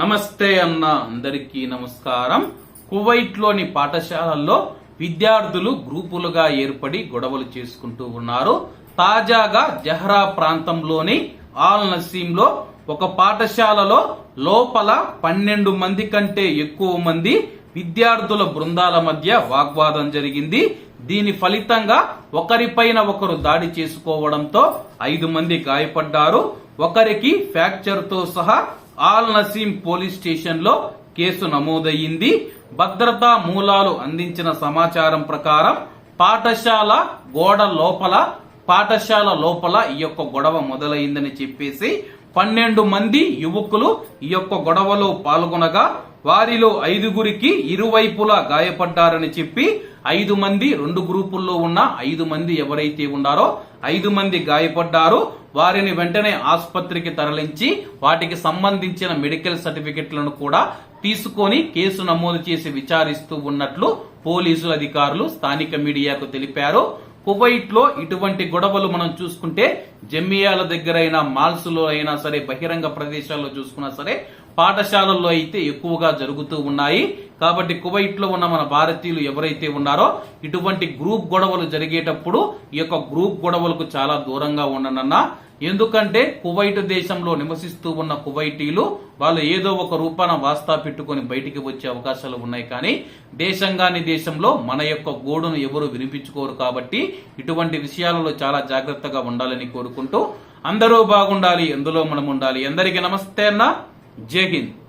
నమస్తే అన్న అందరికీ నమస్కారం. కువైట్లోని పాఠశాలల్లో విద్యార్థులు గ్రూపులుగా ఏర్పడి గొడవలు చేసుకుంటూ ఉన్నారు. తాజాగా జహ్రా ప్రాంతంలోని ఆల్ నసీంలో ఒక పాఠశాలలో లోపల పన్నెండు మంది కంటే ఎక్కువ మంది విద్యార్థుల బృందాల మధ్య వాగ్వాదం జరిగింది. దీని ఫలితంగా ఒకరిపైన ఒకరు దాడి చేసుకోవడంతో ఐదు మంది గాయపడ్డారు. ఒకరికి ఫ్రాక్చర్తో సహా ఆల్ నసీం పోలీస్ స్టేషన్లో కేసు నమోదయ్యింది. భద్రతా మూలాలు అందించిన సమాచారం ప్రకారం పాఠశాల గోడ లోపల పాఠశాల లోపల ఈ యొక్క గొడవ మొదలైందని చెప్పేసి పన్నెండు మంది యువకులు ఈ యొక్క గొడవలో పాల్గొనగా వారిలో ఐదుగురికి ఇరువైపులా గాయపడ్డారని చెప్పి ఐదు మంది రెండు గ్రూపుల్లో ఉన్న ఐదు మంది ఎవరైతే ఉన్నారో ఐదు మంది గాయపడ్డారు వారిని వెంటనే ఆసుపత్రికి తరలించి వాటికి సంబంధించిన మెడికల్ సర్టిఫికెట్లను కూడా తీసుకొని కేసు నమోదు చేసి విచారిస్తూ ఉన్నట్లు పోలీసులు అధికారులు స్థానిక మీడియాకు తెలిపారు. కువైట్లో ఇటువంటి గొడవలు మనం చూసుకుంటే జమ్మియాల దగ్గర అయినా మాల్స్లో అయినా సరే బహిరంగ ప్రదేశాల్లో చూసుకున్నా సరే పాఠశాలల్లో అయితే ఎక్కువగా జరుగుతూ ఉన్నాయి. కాబట్టి కువైట్లో ఉన్న మన భారతీయులు ఎవరైతే ఉన్నారో ఇటువంటి గ్రూప్ గొడవలు జరిగేటప్పుడు ఈ యొక్క గ్రూప్ గొడవలకు చాలా దూరంగా ఉండనన్నా. ఎందుకంటే కువైట్ దేశంలో నివసిస్తూ ఉన్న కువైటీలు వాళ్ళు ఏదో ఒక రూపాన వాస్తా పెట్టుకొని బయటికి వచ్చే అవకాశాలు ఉన్నాయి. కానీ దేశంగాని దేశంలో మన యొక్క గోడును ఎవరు వినిపించుకోరు కాబట్టి ఇటువంటి విషయాలలో చాలా జాగ్రత్తగా ఉండాలని కోరుకుంటూ అందరూ బాగుండాలి ఎందులో మనం ఉండాలి. అందరికీ నమస్తే అన్న. जय हिंद।